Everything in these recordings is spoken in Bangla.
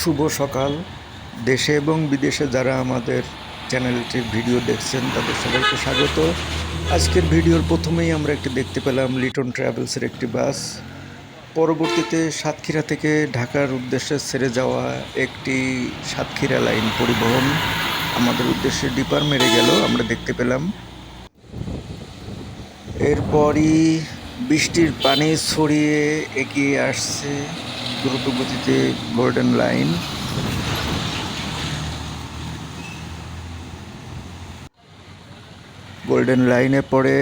শুভ সকাল। দেশে এবং বিদেশে যারা আমাদের চ্যানেলটির ভিডিও দেখছেন, তাদের সবাইকে স্বাগত। আজকের ভিডিওর প্রথমেই আমরা একটি দেখতে পেলাম লিটন ট্রাভেলসের একটি বাস। পরবর্তীতে সাতক্ষীরা থেকে ঢাকার উদ্দেশ্যে ছেড়ে যাওয়া একটি সাতক্ষীরা লাইন পরিবহন আমাদের উদ্দেশ্যে ডিপার মেরে গেল, আমরা দেখতে পেলাম। এরপরই বৃষ্টির পানি ছড়িয়ে এগিয়ে আসছে। দ্রুত গতিতে গোল্ডেন লাইন গোল্ডেন লাইনে পড়ে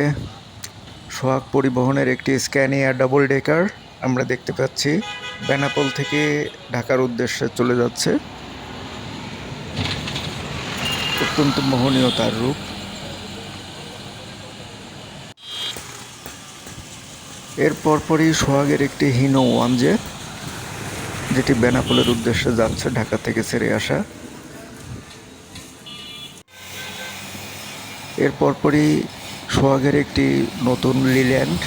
সোহাগ পরিবহনের একটি স্ক্যানিয়া ডাবল ডেকার আমরা দেখতে পাচ্ছি, বেনাপোল থেকে ঢাকার উদ্দেশ্যে চলে যাচ্ছে। অত্যন্ত মোহনীয় তার রূপ। এর পরপরই সোহাগের একটি হিনো ওয়ানজে যেটি বেনাপোলের উদ্দেশ্যে যাচ্ছে ঢাকা থেকে ছেড়ে আসা। এর পরপরই সোহাগের একটি নতুন লিল্যান্ড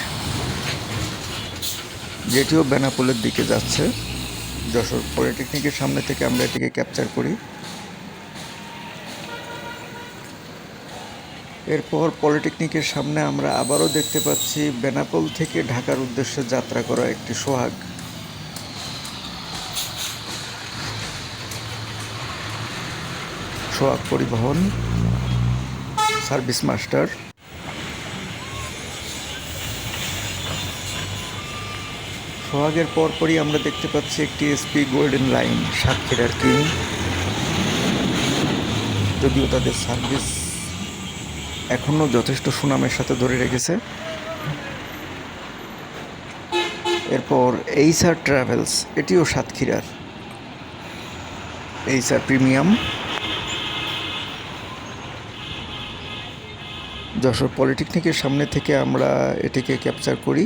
যেটিও বেনাপোলের দিকে যাচ্ছে। যশোর পলিটেকনিকের সামনে থেকে আমরা এটিকে ক্যাপচার করি। এরপর পলিটেকনিকের সামনে আমরা আবারও দেখতে পাচ্ছি বেনাপোল থেকে ঢাকার উদ্দেশ্যে যাত্রা করা একটি সোহাগ। সোহাগ পরিবহন সার্ভিস মাস্টার। সোহাগের পরপরই আমরা দেখতে পাচ্ছি একটি এসপি গোল্ডেন লাইন সাতক্ষীরার কিং। যদিও তাদের সার্ভিস এখনও যথেষ্ট সুনামের সাথে ধরে রেখেছে। এরপর এইসার ট্রাভেলস এটিও সাতক্ষীরার। এইসার প্রিমিয়াম যশোর পলিটেকনিকের সামনে থেকে আমরা এটিকে ক্যাপচার করি।